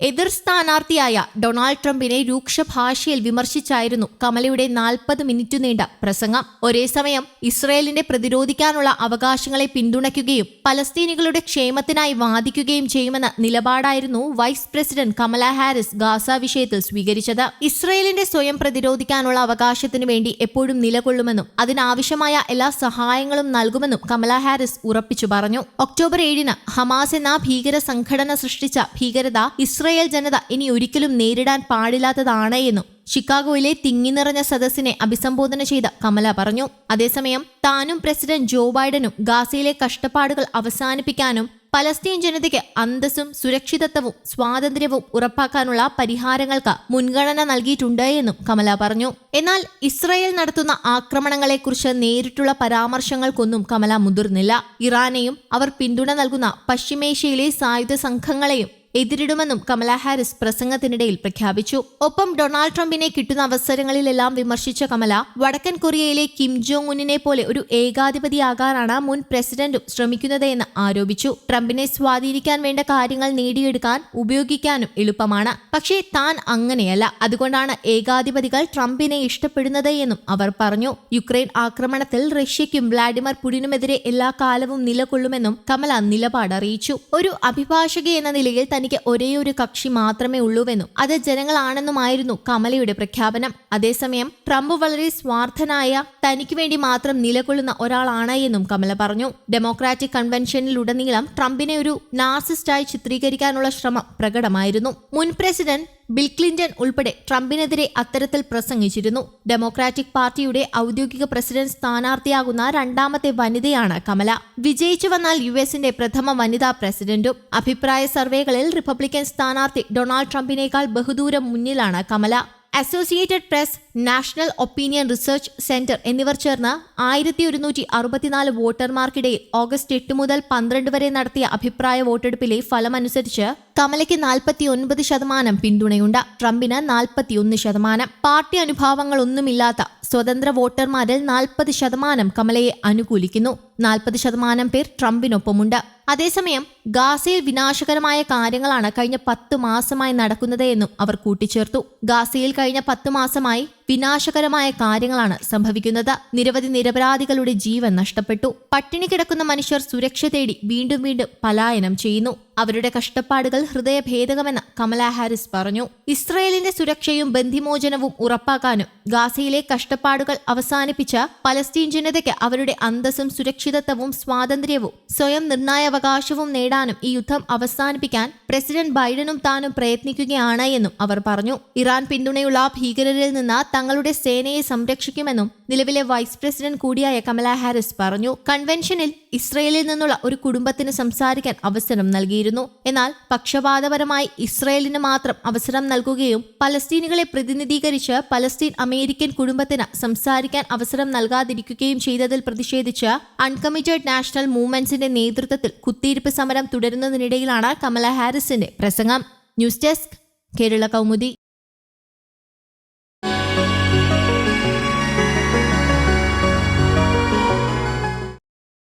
എതിർ സ്ഥാനാർത്ഥിയായ ഡൊണാൾഡ് ട്രംപിനെ രൂക്ഷ ഭാഷയിൽ വിമർശിച്ചായിരുന്നു കമലയുടെ നാൽപ്പത് മിനിറ്റ് നീണ്ട പ്രസംഗം. ഒരേ സമയം ഇസ്രയേലിനെ പ്രതിരോധിക്കാനുള്ള അവകാശങ്ങളെ പിന്തുണയ്ക്കുകയും പലസ്തീനികളുടെ ക്ഷേമത്തിനായി വാദിക്കുകയും ചെയ്യുമെന്ന നിലപാടായിരുന്നു vice president Kamala Harris Gaza വിഷയത്തിൽ സ്വീകരിച്ചത്. ഇസ്രയേലിന്റെ സ്വയം പ്രതിരോധിക്കാനുള്ള അവകാശത്തിനു വേണ്ടി എപ്പോഴും നിലകൊള്ളുമെന്നും അതിനാവശ്യമായ എല്ലാ സഹായങ്ങളും നൽകുമെന്നും കമല ഹാരിസ് ഉറപ്പിച്ചു പറഞ്ഞു. ഒക്ടോബർ ഏഴിന് ഹമാസ് എന്ന ഭീകര സംഘടന സൃഷ്ടിച്ച ഭീകരത ഇസ്രയേൽ ജനത ഇനി ഒരിക്കലും നേരിടാൻ പാടില്ലാത്തതാണ് എന്നും ഷിക്കാഗോയിലെ തിങ്ങി നിറഞ്ഞ സദസ്സിനെ അഭിസംബോധന ചെയ്ത കമല പറഞ്ഞു. അതേസമയം താനും പ്രസിഡന്റ് ജോ ബൈഡനും ഗാസയിലെ കഷ്ടപ്പാടുകൾ അവസാനിപ്പിക്കാനും പലസ്തീൻ ജനതയ്ക്ക് അന്തസ്സും സുരക്ഷിതത്വവും സ്വാതന്ത്ര്യവും ഉറപ്പാക്കാനുള്ള പരിഹാരങ്ങൾക്ക് മുൻഗണന നൽകിയിട്ടുണ്ട് എന്നും കമല പറഞ്ഞു. എന്നാൽ ഇസ്രയേൽ നടത്തുന്ന ആക്രമണങ്ങളെക്കുറിച്ച് നേരിട്ടുള്ള പരാമർശങ്ങൾക്കൊന്നും കമല മുതിർന്നില്ല. ഇറാനെയും അവർ പിന്തുണ നൽകുന്ന പശ്ചിമേഷ്യയിലെ സായുധ സംഘങ്ങളെയും എതിരിടുമെന്നും കമല ഹാരിസ് പ്രസംഗത്തിനിടയിൽ പ്രഖ്യാപിച്ചു. ഒപ്പം ഡൊണാൾഡ് ട്രംപിനെ കിട്ടുന്ന അവസരങ്ങളിലെല്ലാം വിമർശിച്ച കമല വടക്കൻ കൊറിയയിലെ കിം ജോങ് ഉന്നിനെ പോലെ ഒരു ഏകാധിപതിയാകാനാണ് മുൻ പ്രസിഡന്റും ശ്രമിക്കുന്നത് എന്ന് ആരോപിച്ചു. ട്രംപിനെ സ്വാധീനിക്കാൻ വേണ്ട കാര്യങ്ങൾ നേടിയെടുക്കാൻ ഉപയോഗിക്കാനും എളുപ്പമാണ്. പക്ഷേ താൻ അങ്ങനെയല്ല. അതുകൊണ്ടാണ് ഏകാധിപതികൾ ട്രംപിനെ ഇഷ്ടപ്പെടുന്നത് എന്നും അവർ പറഞ്ഞു. യുക്രൈൻ ആക്രമണത്തിൽ റഷ്യയ്ക്കും വ്ളാഡിമിർ പുടിനുമെതിരെ എല്ലാ കാലവും നിലകൊള്ളുമെന്നും കമല നിലപാട് അറിയിച്ചു ഒരു അഭിഭാഷക എന്ന നിലയിൽ തനിക്ക് ഒരേ ഒരു കക്ഷി മാത്രമേ ഉള്ളൂവെന്നും അത് ജനങ്ങളാണെന്നുമായിരുന്നു കമലയുടെ പ്രഖ്യാപനം. അതേസമയം ട്രംപ് വളരെ സ്വാർത്ഥനായ തനിക്ക് വേണ്ടി മാത്രം നിലകൊള്ളുന്ന ഒരാളാണ് എന്നും കമല പറഞ്ഞു. ഡെമോക്രാറ്റിക് കൺവെൻഷനിലുടനീളം ട്രംപിനെ ഒരു നാർസിസ്റ്റായി ചിത്രീകരിക്കാനുള്ള ശ്രമം പ്രകടമായിരുന്നു. മുൻ പ്രസിഡന്റ് ബിൽ ക്ലിന്റൺ ഉൾപ്പെടെ ട്രംപിനെതിരെ അത്തരത്തിൽ പ്രസംഗിച്ചിരുന്നു. ഡെമോക്രാറ്റിക് പാർട്ടിയുടെ ഔദ്യോഗിക പ്രസിഡന്റ് സ്ഥാനാർത്ഥിയാകുന്ന രണ്ടാമത്തെ വനിതയാണ് കമല. വിജയിച്ചു വന്നാൽ യു എസിന്റെ പ്രഥമ വനിതാ പ്രസിഡന്റും. അഭിപ്രായ സർവേകളിൽ റിപ്പബ്ലിക്കൻ സ്ഥാനാർത്ഥി ഡൊണാൾഡ് ട്രംപിനേക്കാൾ ബഹുദൂരം മുന്നിലാണ് Kamala. Associated Press National Opinion Research Center എന്നിവർ ചേർന്ന് ആയിരത്തി ഒരുന്നൂറ്റി അറുപത്തിനാല് വോട്ടർമാർക്കിടയിൽ ഓഗസ്റ്റ് എട്ട് മുതൽ പന്ത്രണ്ട് വരെ നടത്തിയ അഭിപ്രായ വോട്ടെടുപ്പിലെ ഫലമനുസരിച്ച് കമലയ്ക്ക് നാൽപ്പത്തി ഒൻപത് ശതമാനം പിന്തുണയുണ്ട്. ട്രംപിന് നാൽപ്പത്തിയൊന്ന് ശതമാനം. പാർട്ടി അനുഭാവങ്ങളൊന്നുമില്ലാത്ത സ്വതന്ത്ര വോട്ടർമാരിൽ നാൽപ്പത് ശതമാനം കമലയെ അനുകൂലിക്കുന്നു. നാൽപ്പത് ശതമാനം പേർ ട്രംപിനൊപ്പമുണ്ട്. അതേസമയം ഗാസയിൽ വിനാശകരമായ കാര്യങ്ങളാണ് കഴിഞ്ഞ പത്ത് മാസമായി നടക്കുന്നത് എന്നും അവർ കൂട്ടിച്ചേർത്തു. ഗാസയിൽ കഴിഞ്ഞ പത്ത് മാസമായി വിനാശകരമായ കാര്യങ്ങളാണ് സംഭവിക്കുന്നത്. നിരവധി നിരപരാധികളുടെ ജീവൻ നഷ്ടപ്പെട്ടു. പട്ടിണി കിടക്കുന്ന മനുഷ്യർ സുരക്ഷ തേടി വീണ്ടും വീണ്ടും പലായനം ചെയ്യുന്നു. അവരുടെ കഷ്ടപ്പാടുകൾ ഹൃദയഭേദകമെന്ന് കമല ഹാരിസ് പറഞ്ഞു. ഇസ്രയേലിന്റെ സുരക്ഷയും ബന്ധിമോചനവും ഉറപ്പാക്കാനും ഗാസയിലെ കഷ്ടപ്പാടുകൾ അവസാനിപ്പിച്ച പലസ്തീൻ ജനതയ്ക്ക് അവരുടെ അന്തസ്സും സുരക്ഷിതത്വവും സ്വാതന്ത്ര്യവും സ്വയം നിർണായാവകാശവും നേടാനും ഈ യുദ്ധം അവസാനിപ്പിക്കാൻ പ്രസിഡന്റ് ബൈഡനും താനും പ്രയത്നിക്കുകയാണ് എന്നും അവർ പറഞ്ഞു. ഇറാൻ പിന്തുണയുള്ള ഭീകരരിൽ നിന്ന് തങ്ങളുടെ സേനയെ സംരക്ഷിക്കുമെന്നും നിലവിലെ വൈസ് പ്രസിഡന്റ് കൂടിയായ കമല ഹാരിസ് പറഞ്ഞു. കൺവെൻഷനിൽ ഇസ്രയേലിൽ നിന്നുള്ള ഒരു കുടുംബത്തിന് സംസാരിക്കാൻ അവസരം നൽകിയിരുന്നു. എന്നാൽ പക്ഷപാതപരമായി ഇസ്രയേലിന് മാത്രം അവസരം നൽകുകയും പലസ്തീനുകളെ പ്രതിനിധീകരിച്ച് പലസ്തീൻ അമേരിക്കൻ കുടുംബത്തിന് സംസാരിക്കാൻ അവസരം നൽകാതിരിക്കുകയും ചെയ്തതിൽ പ്രതിഷേധിച്ച് അൺകമ്മിറ്റഡ് നാഷണൽ മൂവ്മെന്റ്സിന്റെ നേതൃത്വത്തിൽ കുത്തിയിരിപ്പ് സമരം തുടരുന്നതിനിടയിലാണ് കമല ഹാരിസിന്റെ പ്രസംഗം. News desk Kerala Kaumudi.